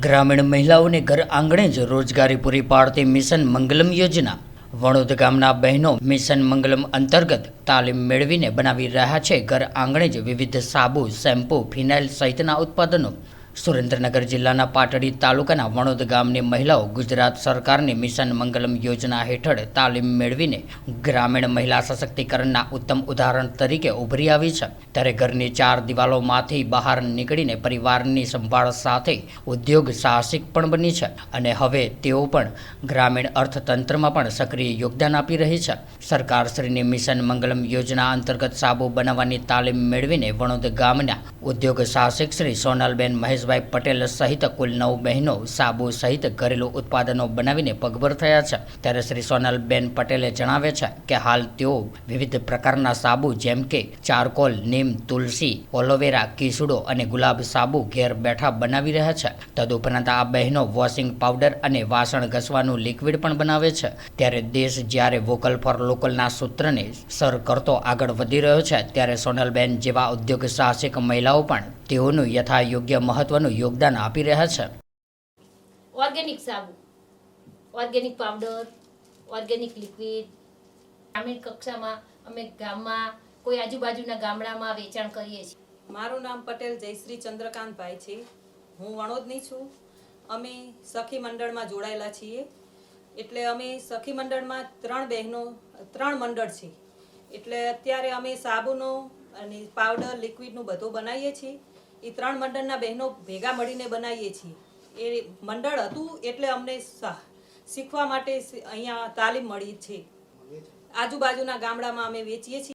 ગ્રામીણ મહિલાઓને ઘર આંગણે જ રોજગારી પૂરી પાડતી મિશન મંગલમ યોજના વણોદ ગામના બહેનો મિશન મંગલમ અંતર્ગત તાલીમ મેળવીને બનાવી રહ્યા છે. ઘર આંગણે જ વિવિધ સાબુ, શેમ્પૂ, ફિનાઇલ સહિતના ઉત્પાદનો સુરેન્દ્રનગર જિલ્લાના પાટડી તાલુકાના વણોદ ગામની મહિલાઓ ગુજરાત સરકારની મિશન મંગલમ યોજના હેઠળ તાલીમ મેળવીને ગ્રામીણ મહિલા સશક્તિકરણના ઉત્તમ ઉદાહરણ તરીકે ઉભરી આવી છે. ત્યારે ઘરની ચાર દિવાલોમાંથી બહાર નીકળીને પરિવારની સંભાળ સાથે ઉદ્યોગ સાહસિક પણ બની છે અને હવે તેઓ પણ ગ્રામીણ અર્થતંત્રમાં પણ સક્રિય યોગદાન આપી રહી છે. સરકારશ્રીની મિશન મંગલમ યોજના અંતર્ગત સાબુ બનાવવાની તાલીમ મેળવીને વણોદ ગામના ઉદ્યોગ સાહસિક શ્રી સોનલબેન મહેશભાઈ પટેલ સહિત કુલ નવ બહેનો સાબુ સહિત ઘરેલું ઉત્પાદનો બનાવીને પગભર થયા છે. ત્યારે શ્રી સોનલબેન પટેલે જણાવે છે કે હાલ તેઓ વિવિધ પ્રકારના સાબુ જેમ કે ચારકોલ, નીમ, તુલસી ઓલોવેરા કીસુડો અને ગુલાબ સાબુ ઘેર બેઠા બનાવી રહ્યા છે. તદુપરાંત આ બહેનો વોશિંગ પાવડર અને વાસણ ઘસવાનું લિક્વિડ પણ બનાવે છે. ત્યારે દેશ જ્યારે વોકલ ફોર લોકલના સૂત્રને સર કરતો આગળ વધી રહ્યો છે, ત્યારે સોનલબેન જેવા ઉદ્યોગ સાહસિક મહિલાઓ પણ તેઓનું યથા યોગ્ય મહત્વનું યોગદાન આપી રહ્યા છે. ઓર્ગેનિક સાબુ ઓર્ગેનિક પાવડર ઓર્ગેનિક લિક્વિડ ગ્રામીણ કક્ષામાં અમે ગામમાં કોઈ આજુબાજુના ગામડામાં વેચાણ કરીએ છીએ. મારું નામ પટેલ જયશ્રી ચંદ્રકાંતભાઈ છે. હું વણોદની છું. અમે સખી મંડળમાં જોડાયેલા છીએ. એટલે અમે સખી મંડળમાં ત્રણ બહેનો ત્રણ મંડળ છે. એટલે અત્યારે અમે સાબુનો અને પાવડર લિક્વિડનું બધું બનાવીએ છીએ. એ ત્રણ મંડળના બહેનો ભેગા મળીને બનાવીએ છીએ. એ મંડળ હતું એટલે અમને શીખવા માટે અહીંયા તાલીમ મળી છે. આજુબાજુના ગામડામાં અમે વેચીએ છીએ.